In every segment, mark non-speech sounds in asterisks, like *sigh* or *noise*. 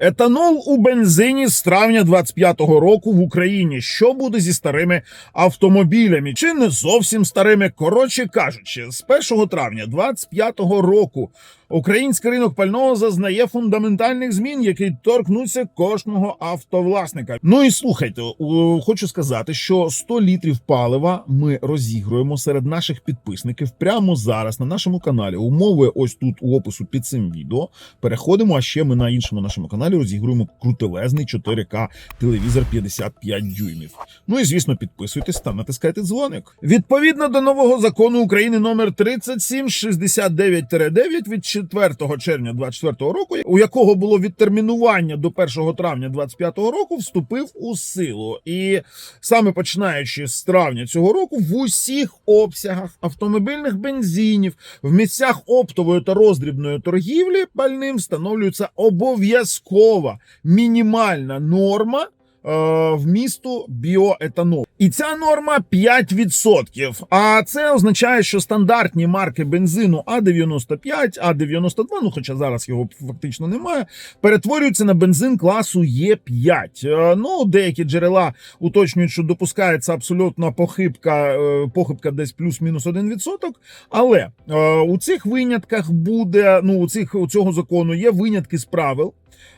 Етанол у бензині з травня 25-го року в Україні. Що буде зі старими автомобілями? Чи не зовсім старими? Коротше кажучи, з 1 травня 25-го року український ринок пального зазнає фундаментальних змін, які торкнуться кожного автовласника. Ну і слухайте, хочу сказати, що 100 літрів палива ми розігруємо серед наших підписників прямо зараз на нашому каналі. Умови ось тут у опису під цим відео. Переходимо, а ще ми на іншому нашому каналі розігруємо крутелезний 4К телевізор 55 дюймів. Ну і звісно, підписуйтесь та натискайте дзвоник. Відповідно до нового закону України номер 3769-9 від 4 червня 24 року, у якого було відтермінування до 1 травня 25 року, вступив у силу. І саме починаючи з травня цього року, в усіх обсягах автомобільних бензинів в місцях оптової та роздрібної торгівлі пальним встановлюється обов'язкова мінімальна норма. Е, Вмісту біоетанолу. І ця норма 5%. А це означає, що стандартні марки бензину А95, А92, ну хоча зараз його фактично немає, перетворюються на бензин класу Е5. Е, Ну, деякі джерела уточнюють, що допускається абсолютна похибка, е, похибка десь плюс-мінус 1%. Але е, у цих винятках буде, ну, у цих у цього закону є винятки з правил.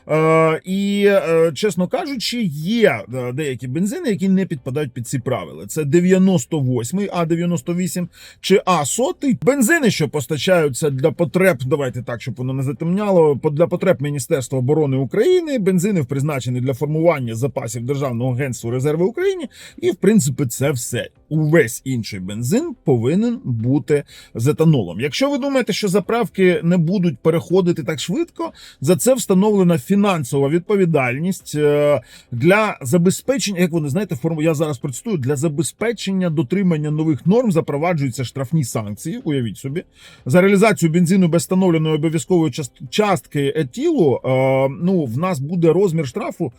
Е, і, е, чесно кажучи, є е, деякі бензини, які не підпадають під ці правила. Це 98 А98 чи А100. Бензини, що постачаються для потреб, давайте так, щоб воно не затемняло, для потреб Міністерства оборони України. Бензини призначені для формування запасів Державного агентства резерви України. І, в принципі, це все. Увесь інший бензин повинен бути з етанолом. Якщо ви думаєте, що заправки не будуть переходити так швидко, за це встановлена фінансова відповідальність е, для забезпечення, як вони знаєте, форму я зараз процитую, для забезпечення дотримання нових норм запроваджуються штрафні санкції. Уявіть собі, за реалізацію бензину без встановленої обов'язкової частки етілу. Е, ну в нас буде розмір штрафу.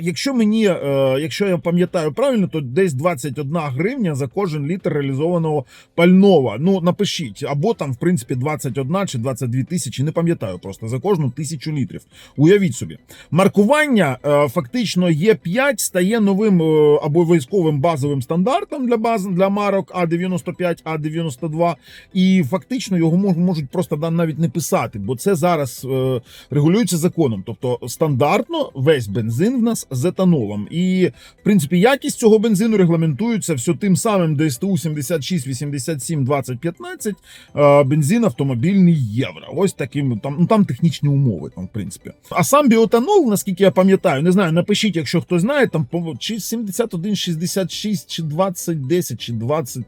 Якщо мені, е, якщо я пам'ятаю правильно, то десь 21 гривня за кожен літр реалізованого пального. Ну напишіть, або там, в принципі, 21 чи 22 тисячі, не пам'ятаю просто за кожну тисячу літрів. Уявіть собі, маркування е, фактично Є5 стає новим е, обов'язковим базовим стандартом для баз для марок А95, А92, і фактично його мож- можуть просто навіть не писати, бо це зараз е, регулюється законом. Тобто стандартно весь бензин в нас з етанолом. І в принципі якість цього бензину регламентується все тим самим ДСТУ 76 87 20 15 е, бензин автомобільний євро. Ось таким там, ну там технічні умови. Там, в принципі. А сам біотанол, наскільки я пам'ятаю, не знаю, напишіть, якщо хто знає, там чи 71 66, чи 20 10, чи 20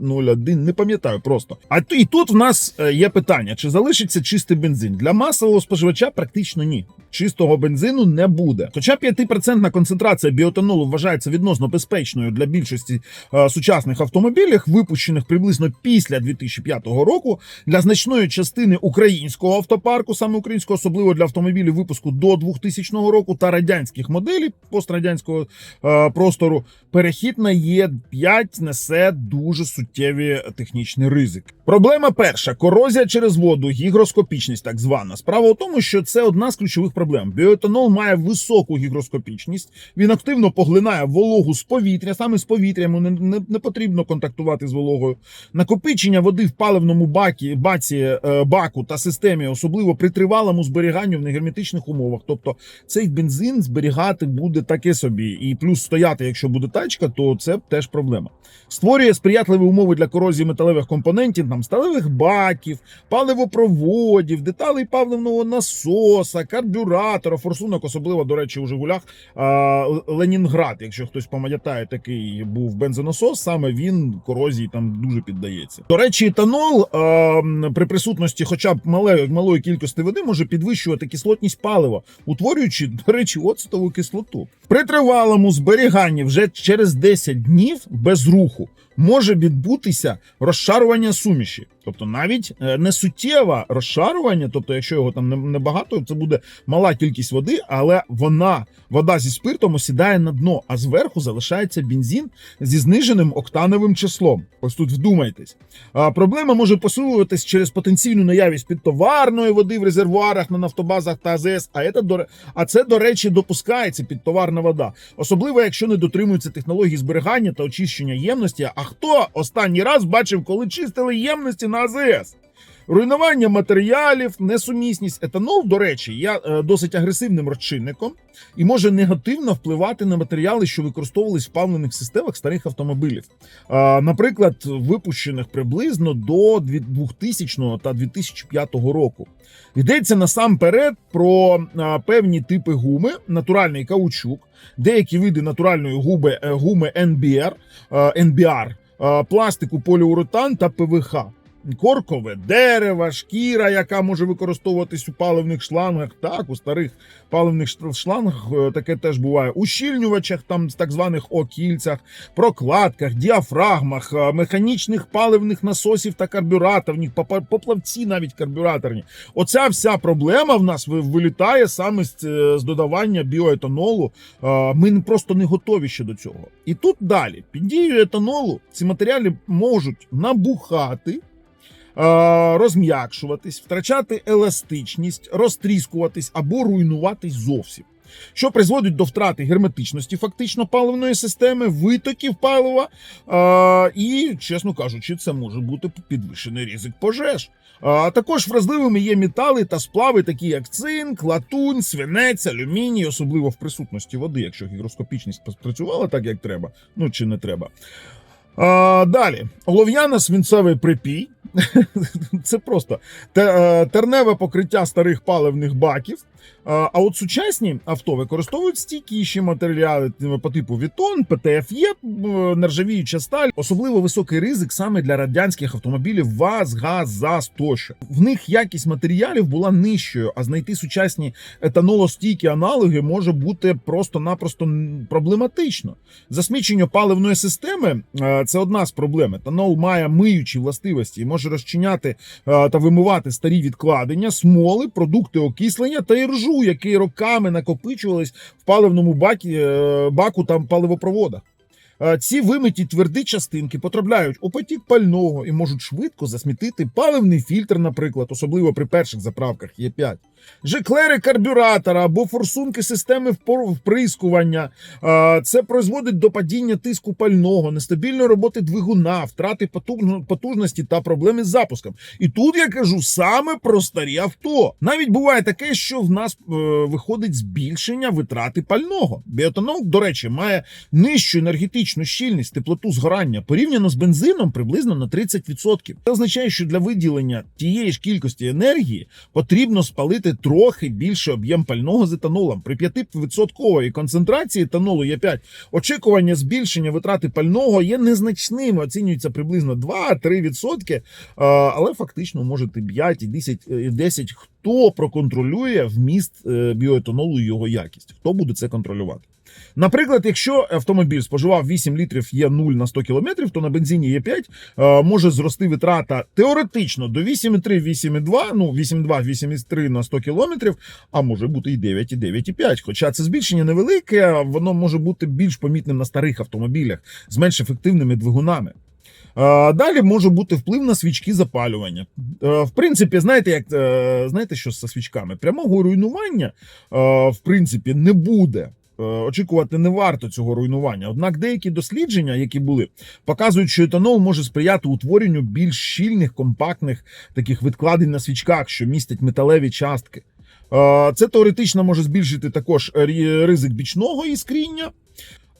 01, не пам'ятаю просто. А і тут в нас е, є питання: чи залишиться чистий бензин? Для масового споживача практично ні. Чистого бензину не буде. Хоча 5% концентрація біотанолу вважається відносно безпечною для більшості е, сучасних автомобілів, випущених приблизно після 2005 року, для значної частини українського автопарку, саме українського, особливо для автомобілів випуску до 2000 року та радянських моделей пострадянського е, простору, перехід на Є5 несе дуже суттєві технічні ризики. Проблема перша: корозія через воду, гігроскопічність, так звана. Справа у тому, що це одна з ключових проблем. Біоетанол має високу гігроскопічність. Він активно поглинає вологу з повітря. Саме з повітря не, не, не потрібно контактувати з вологою. Накопичення води в паливному бакі, баці, е, баку та системі, особливо при тривалому зберіганню в негерметичних умовах. Тобто цей бензин зберігати буде таке собі, і плюс стояти, якщо буде тачка, то це теж проблема. Створює сприятливі умови для корозії металевих компонентів, там сталевих баків, паливопроводів, деталей паливного насоса, карбюратора, форсунок, особливо, до речі, у Жигулях Ленінград. Якщо хтось пам'ятає, такий був бензонасос, саме він корозії там дуже піддається. До речі, етанол а, при присутності, хоча б малої, малої кількості води, може підвищувати кислотність палива, утворюючи, до речі, оцетову кислоту. При тривалому зберіганні вже через 10 днів без руху може відбутися розшарування суміші. Тобто навіть е, не суттєве розшарування, тобто, якщо його там небагато, це буде мала кількість води, але вона, вода зі спиртом осідає на дно, а зверху залишається бензин зі зниженим октановим числом. Ось тут вдумайтесь. Проблема може посилюватись через потенційну наявність підтоварної води в резервуарах на нафтобазах та АЗС. А це, до, а це, до речі, допускається підтоварна вода. Особливо, якщо не дотримуються технології зберігання та очищення ємності. А хто останній раз бачив, коли чистили ємності на АЗС? Руйнування матеріалів, несумісність. Етанол, до речі, є е, досить агресивним розчинником і може негативно впливати на матеріали, що використовувались в паливних системах старих автомобілів. Наприклад, випущених приблизно до 2000 та 2005 року. Йдеться насамперед про певні типи гуми, натуральний каучук, деякі види натуральної губи, е, гуми NBR, е, NBR, пластику поліуретан та ПВХ. Коркове дерево, шкіра, яка може використовуватись у паливних шлангах. Так, у старих паливних шлангах е, таке теж буває. Ущільнювачах, там з так званих окільцях, прокладках, діафрагмах, е, механічних паливних насосів та карбюраторних, попа- поплавці навіть карбюраторні. Оця вся проблема в нас вилітає саме з, е, додавання біоетанолу. Ми просто не готові ще до цього. І тут далі, під дією етанолу, ці матеріали можуть набухати. Е, Розм'якшуватись, втрачати еластичність, розтріскуватись або руйнуватись зовсім, що призводить до втрати герметичності фактично паливної системи, витоків палива, е, і, чесно кажучи, це може бути підвищений ризик пожеж. А також вразливими є метали та сплави, такі як цинк, латунь, свинець, алюміній, особливо в присутності води, якщо гігроскопічність спрацювала так, як треба, ну чи не треба. А, далі, олов'яно-свинцевий припій. *laughs* Це просто е, терневе покриття старих паливних баків. А от сучасні авто використовують стійкіші матеріали типу, по типу Вітон, ПТФЄ, е, нержавіюча сталь. Особливо високий ризик саме для радянських автомобілів ВАЗ, ГАЗ, ЗАЗ тощо. В них якість матеріалів була нижчою, а знайти сучасні етанолостійкі аналоги може бути просто-напросто проблематично. Засмічення паливної системи е, це одна з проблем. Етанол має миючі властивості і може розчиняти е, та вимивати старі відкладення, смоли, продукти окислення та іржу, який роками накопичувались в паливному бакі, е, баку там паливопроводах. Е, Ці вимиті тверді частинки потрапляють у потік пального і можуть швидко засмітити паливний фільтр, наприклад, особливо при перших заправках Є5. Жеклери карбюратора або форсунки системи вприскування. Це призводить до падіння тиску пального, нестабільної роботи двигуна, втрати потужності та проблеми з запуском. І тут я кажу саме про старі авто. Навіть буває таке, що в нас е, виходить збільшення витрати пального. Біотанол, до речі, має нижчу енергетичну щільність, теплоту згорання порівняно з бензином приблизно на 30%. Це означає, що для виділення тієї ж кількості енергії потрібно спалити трохи більше об'єм пального з етанолом. При 5% концентрації етанолу є 5. Очікування збільшення витрати пального є незначними, оцінюється приблизно 2-3%, е, але фактично можете 5 і 10, е, 10 хто проконтролює вміст е, біоетанолу і його якість. Хто буде це контролювати? Наприклад, якщо автомобіль споживав 8 літрів Є0 на 100 км, то на бензині Є5 е, може зрости витрата теоретично до 8,3, 8,2, ну 8,2, 8,3 на 100 км, а може бути і 9, і 9,5. Хоча це збільшення невелике, воно може бути більш помітним на старих автомобілях з менш ефективними двигунами. Е, Далі може бути вплив на свічки запалювання. Е, В принципі, знаєте, як знаєте, що зі свічками? Прямого руйнування в принципі не буде. Е, Очікувати не варто цього руйнування. Однак деякі дослідження, які були, показують, що етанол може сприяти утворенню більш щільних, компактних таких відкладень на свічках, що містять металеві частки. Е, Це теоретично може збільшити також ризик бічного іскріння.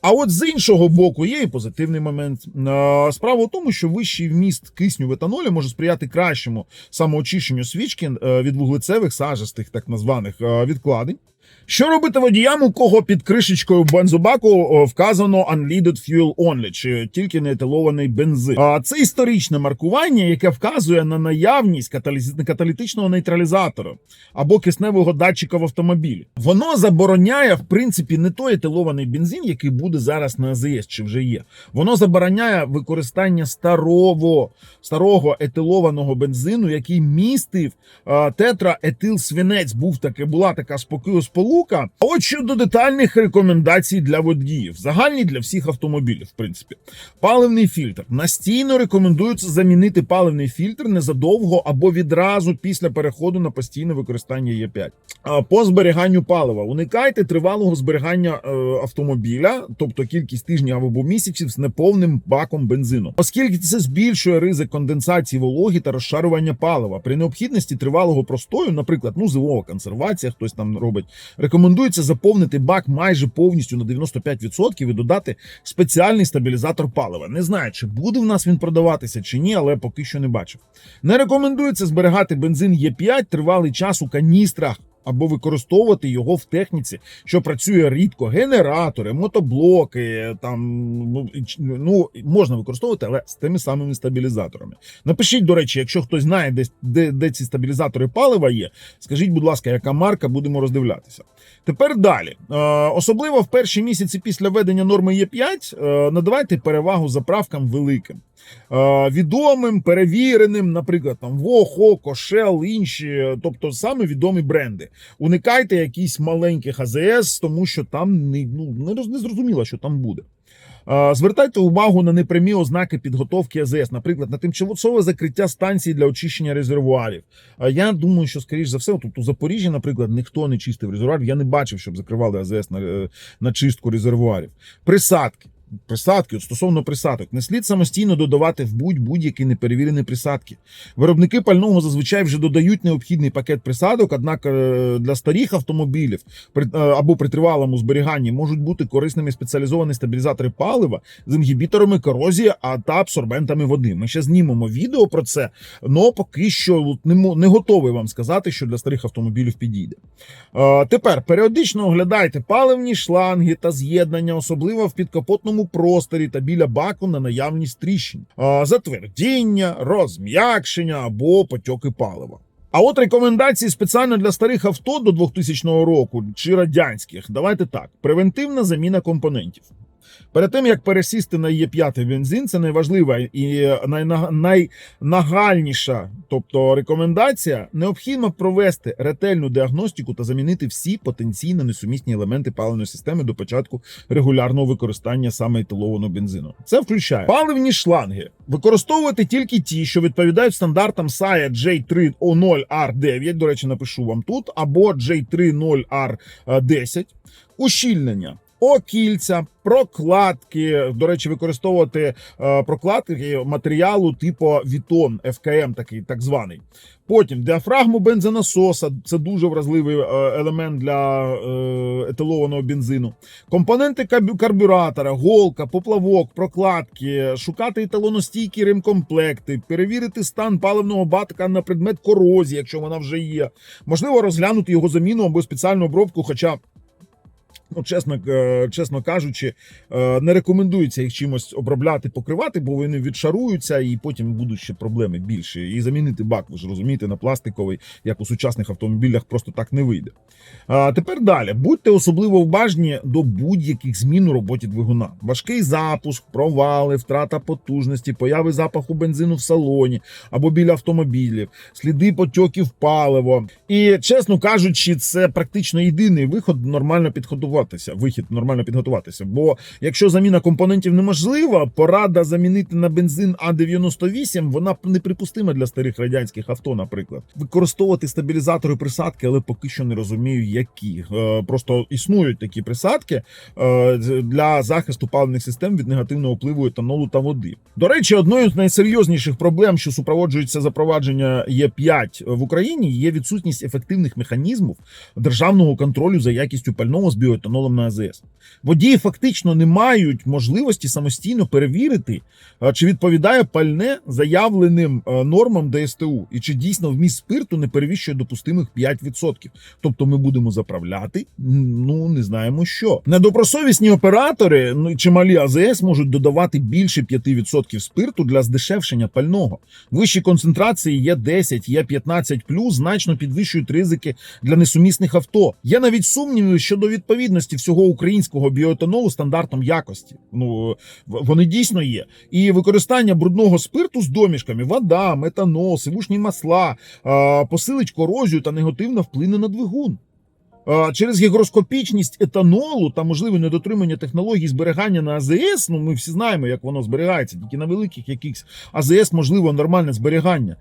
А от з іншого боку є і позитивний момент. Е, Справа в тому, що вищий вміст кисню в етанолі може сприяти кращому самоочищенню свічки від вуглецевих сажистих, так названих відкладень. Що робити водіям, у кого під кришечкою бензобаку вказано unleaded fuel only, чи тільки не етилований бензин? А це історичне маркування, яке вказує на наявність каталітичного нейтралізатора або кисневого датчика в автомобілі. Воно забороняє, в принципі, не той етилований бензин, який буде зараз на АЗС, чи вже є. Воно забороняє використання старого, старого етилованого бензину, який містив тетраетилсвінець. Був таке, була така споки- сполука. А От щодо детальних рекомендацій для водіїв, загальні для всіх автомобілів, в принципі. Паливний фільтр. Настійно рекомендується замінити паливний фільтр незадовго або відразу після переходу на постійне використання Є5. По зберіганню палива уникайте тривалого зберігання е, автомобіля, тобто кількість тижнів або місяців з неповним баком бензину, оскільки це збільшує ризик конденсації вологи та розшарування палива. При необхідності тривалого простою, наприклад, ну зимова консервація, хтось там робить, рекомендується заповнити бак майже повністю на 95% і додати спеціальний стабілізатор палива. Не знаю, чи буде в нас він продаватися чи ні, але поки що не бачив. Не рекомендується зберігати бензин Е5 тривалий час у каністрах. Або використовувати його в техніці, що працює рідко. Генератори, мотоблоки, там ну, ну можна використовувати, але з тими самими стабілізаторами. Напишіть, до речі, якщо хтось знає, де, де, де ці стабілізатори палива є, скажіть, будь ласка, яка марка, будемо роздивлятися. Тепер далі. Е, особливо в перші місяці після введення норми Є5 е, надавайте перевагу заправкам великим. Е, відомим, перевіреним, наприклад, там Вохо, Кошел, інші, тобто саме відомі бренди. Уникайте якісь маленьких АЗС, тому що там не, ну, не, зрозуміло, що там буде. Е, Звертайте увагу на непрямі ознаки підготовки АЗС, наприклад, на тимчасове закриття станції для очищення резервуарів. Я думаю, що скоріш за все, тут у Запоріжжі, наприклад, ніхто не чистив резервуарів. Я не бачив, щоб закривали АЗС на, е, на чистку резервуарів. Присадки. Присадки, от стосовно присадок, не слід самостійно додавати в будь будь-які неперевірені присадки. Виробники пального зазвичай вже додають необхідний пакет присадок, однак е, для старих автомобілів е, або при тривалому зберіганні можуть бути корисними спеціалізовані стабілізатори палива з інгібіторами корозії та абсорбентами води. Ми ще знімемо відео про це, але поки що не, готовий вам сказати, що для старих автомобілів підійде. Е, Тепер періодично оглядайте паливні шланги та з'єднання, особливо в підкапотному просторі та біля баку на наявність тріщин, затвердіння, розм'якшення або потьоки палива. А от рекомендації спеціально для старих авто до 2000 року чи радянських. Давайте так: превентивна заміна компонентів. Перед тим як пересісти на Є5 бензин, це найважлива і найнагальніша, тобто рекомендація, необхідно провести ретельну діагностику та замінити всі потенційно несумісні елементи паливної системи до початку регулярного використання саме етилованого бензину. Це включає паливні шланги, використовувати тільки ті, що відповідають стандартам SAE J300R9, до речі, напишу вам тут, або J30R10, ущільнення. Окільця, прокладки. До речі, використовувати е, прокладки матеріалу типу Вітон ФКМ, такий так званий. Потім діафрагму бензонасоса, це дуже вразливий е, елемент для е, етилованого бензину. Компоненти карбюратора, голка, поплавок, прокладки, шукати еталоностійкі ремкомплекти, перевірити стан паливного бака на предмет корозії, якщо вона вже є. Можливо, розглянути його заміну або спеціальну обробку, хоча. Ну, чесно, е, чесно кажучи, е, не рекомендується їх чимось обробляти, покривати, бо вони відшаруються і потім будуть ще проблеми більші. І замінити бак, ви ж розумієте, на пластиковий, як у сучасних автомобілях, просто так не вийде. А тепер далі. Будьте особливо уважні до будь-яких змін у роботі двигуна. Важкий запуск, провали, втрата потужності, появи запаху бензину в салоні або біля автомобілів, сліди потьоків паливо. І чесно кажучи, це практично єдиний виход нормально підготуватися. Вихід нормально підготуватися. Бо якщо заміна компонентів неможлива, порада замінити на бензин А98, вона неприпустима для старих радянських авто, наприклад. Використовувати стабілізатори присадки, але поки що не розумію, які. Е, Просто існують такі присадки е, для захисту паливних систем від негативного впливу етанолу та води. До речі, одною з найсерйозніших проблем, що супроводжується запровадження Є5 в Україні, є відсутність ефективних механізмів державного контролю за якістю пального з біоетанолу на АЗС. Водії фактично не мають можливості самостійно перевірити, е, чи відповідає пальне заявленим е, нормам ДСТУ, і чи дійсно вміст спирту не перевищує допустимих 5%. Тобто ми будемо заправляти, ну не знаємо що. Недобросовісні оператори, ну чималі АЗС можуть додавати більше 5% спирту для здешевшення пального. Вищі концентрації є 10, є 15 значно підвищують ризики для несумісних авто. Є навіть сумніви щодо відповідності всього українського біоетанолу стандартам якості. Ну вони дійсно є. І використання брудного спирту з домішками, вода, метанол, сивушні масла посилить корозію та негативно вплине на двигун. Через гігроскопічність етанолу та можливе недотримання технологій зберігання на АЗС, ну ми всі знаємо, як воно зберігається, тільки на великих якихось АЗС можливо нормальне зберігання.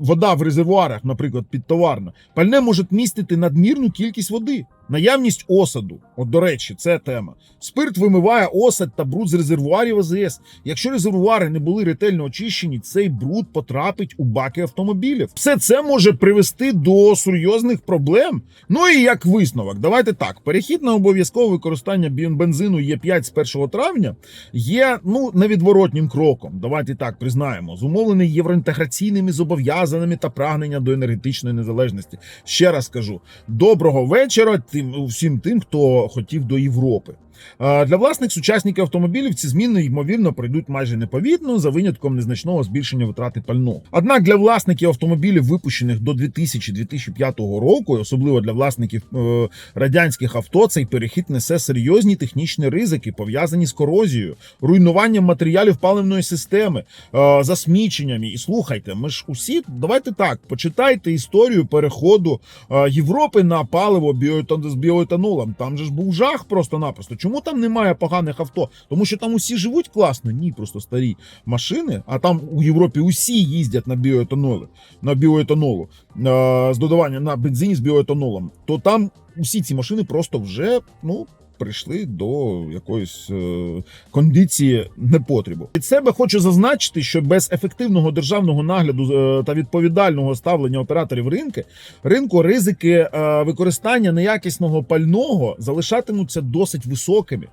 Вода в резервуарах, наприклад, підтоварна. Пальне може містити надмірну кількість води. Наявність осаду, от до речі, це тема. Спирт вимиває осад та бруд з резервуарів АЗС. Якщо резервуари не були ретельно очищені, цей бруд потрапить у баки автомобілів. Все це може привести до серйозних проблем. Ну і як висновок, давайте так: перехід на обов'язкове використання бен- бензину Є5 з 1 травня є ну невідворотнім кроком. Давайте так признаємо, зумовлений євроінтеграційними зобов'язаннями та прагнення до енергетичної незалежності. Ще раз кажу: доброго вечора тим всім тим, хто хотів до Європи. Для власних сучасників автомобілів ці зміни ймовірно пройдуть майже непомітно за винятком незначного збільшення витрати пального. Однак для власників автомобілів, випущених до 2000-2005 року, особливо для власників е, радянських авто, цей перехід несе серйозні технічні ризики, пов'язані з корозією, руйнуванням матеріалів паливної системи, е, засміченнями. І слухайте, ми ж усі давайте так почитайте історію переходу е, Європи на паливо з біоетанолом. Там же ж був жах просто-напросто. Чому там немає поганих авто? Тому що там усі живуть класно. Ні, просто старі машини. А там у Європі усі їздять на біоетанолі, на біоетанолу е, з додавання на бензині з біоетанолом. То там усі ці машини просто вже ну. Прийшли до якоїсь е, кондиції непотребу. Від себе хочу зазначити, що без ефективного державного нагляду е, та відповідального ставлення операторів ринки ринку ризики е, використання неякісного пального залишатимуться досить високими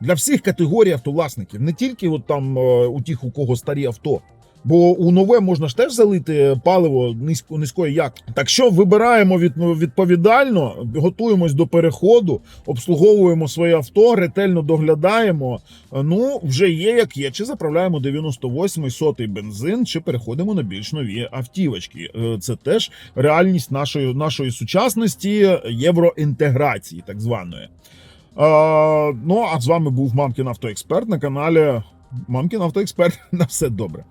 для всіх категорій автовласників, не тільки от там е, у тих, у кого старі авто. Бо у нове можна ж теж залити паливо низько, низької якості. Так що вибираємо від, відповідально, готуємось до переходу, обслуговуємо своє авто, ретельно доглядаємо. Е, Ну, вже є як є. Чи заправляємо 98-й сотий бензин, чи переходимо на більш нові автівочки. Е, Це теж реальність нашої, нашої сучасності євроінтеграції, так званої. Е, ну а з вами був Мамкін Автоексперт на каналі Мамкін Автоексперт. *laughs* На все добре.